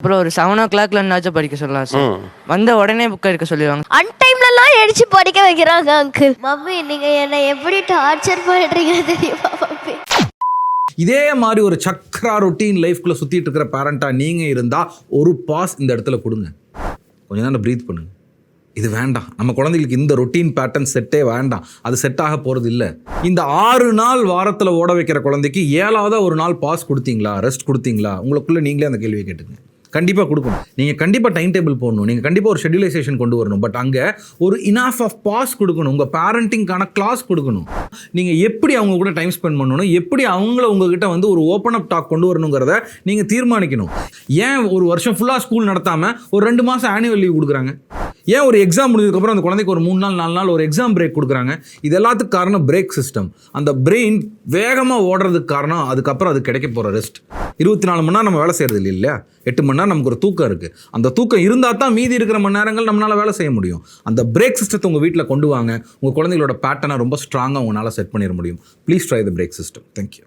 அப்புறம் ஒரு செவன் ஓ கிளாக்ல இருந்தாச்சும் படிக்க சொல்லலாம் சார் வந்த உடனே புக் எடுக்க சொல்லிடுவாங்க. அன்டைம்லலாம் எழுச்சி படிக்க வைக்கிறாங்க அங்கிள் மம்மி நீங்க என்னை எப்படி டார்ச்சர் பண்றீங்க தெரியுமா மம்மி? இதே மாதிரி ஒரு சக்கரா ரொட்டீன் லைஃப்குள்ள சுத்திட்டு இருக்கிற பேரண்டா நீங்க இருந்தா ஒரு பாஸ் இந்த இடத்துல கொடுங்க. கொஞ்ச நேரம் ப்ரீத் பண்ணுங்க. இது வேண்டாம். நம்ம குழந்தைகளுக்கு இந்த ரொட்டீன் பேட்டர்ன் செட்டே வேண்டாம். அது செட் ஆக போறது இல்ல. இந்த ஆறு நாள் வாரத்துல ஓட வைக்கிற குழந்தைக்கு ஏழாவதா ஒரு நாள் பாஸ் கொடுத்தீங்களா? ரெஸ்ட் கொடுத்தீங்களா? உங்களுக்குள்ள நீங்களே அந்த கேள்வியை கேட்டுங்க கண்டிப்பாக கொடுக்கணும். நீங்கள் கண்டிப்பாக டைம் டேபிள் போடணும். நீங்கள் கண்டிப்பாக ஒரு ஷெடியூலைசேஷன் கொண்டு வரணும். பட் அங்கே ஒரு இனாஃப் ஆஃப் பாஸ் கொடுக்கணும். உங்கள் பேரண்டிங்கான கிளாஸ் கொடுக்கணும். நீங்கள் எப்படி அவங்க கூட டைம் ஸ்பெண்ட் பண்ணணும்? எப்படி அவங்கள உங்ககிட்ட வந்து ஒரு ஓப்பன் அப் டாக் கொண்டு வரணுங்கிறத நீங்கள் தீர்மானிக்கணும். ஏன் ஒரு வருஷம் ஃபுல்லாக ஸ்கூல் நடத்தாமல் ஒரு ரெண்டு மாதம் ஆனுவல் லீவ் கொடுக்குறாங்க? ஏன் ஒரு எக்ஸாம் முடிஞ்சதுக்கப்புறம் அந்த குழந்தைக்கு ஒரு மூணு நாள் நாலு நாள் ஒரு எக்ஸாம் பிரேக் கொடுக்குறாங்க? இது எல்லாத்துக்கு காரணம் பிரேக் சிஸ்டம் அந்த பிரெயின் வேகமாக ஓடுறதுக்கு காரணம் அதுக்கப்புறம் அது கிடைக்க போகிற ரெஸ்ட் இருபத்தி நாலு மணி நேரம் நம்ம வேலை செய்கிறது இல்லை இல்லையா? எட்டு மணி நேரம் நமக்கு ஒரு தூக்கம் இருக்குது அந்த தூக்கம் இருந்தால் தான் மீதி இருக்கிற மணி நேரங்கள் நம்மளால் வேலை செய்ய முடியும். அந்த பிரேக் சிஸ்டத்தை உங்கள் வீட்டில் கொண்டு வாங்க. உங்கள் குழந்தைகளோட பேட்டர்னை ரொம்ப ஸ்ட்ராங்காக உங்களால் செட் பண்ணிட முடியும். Please try the brake system thank you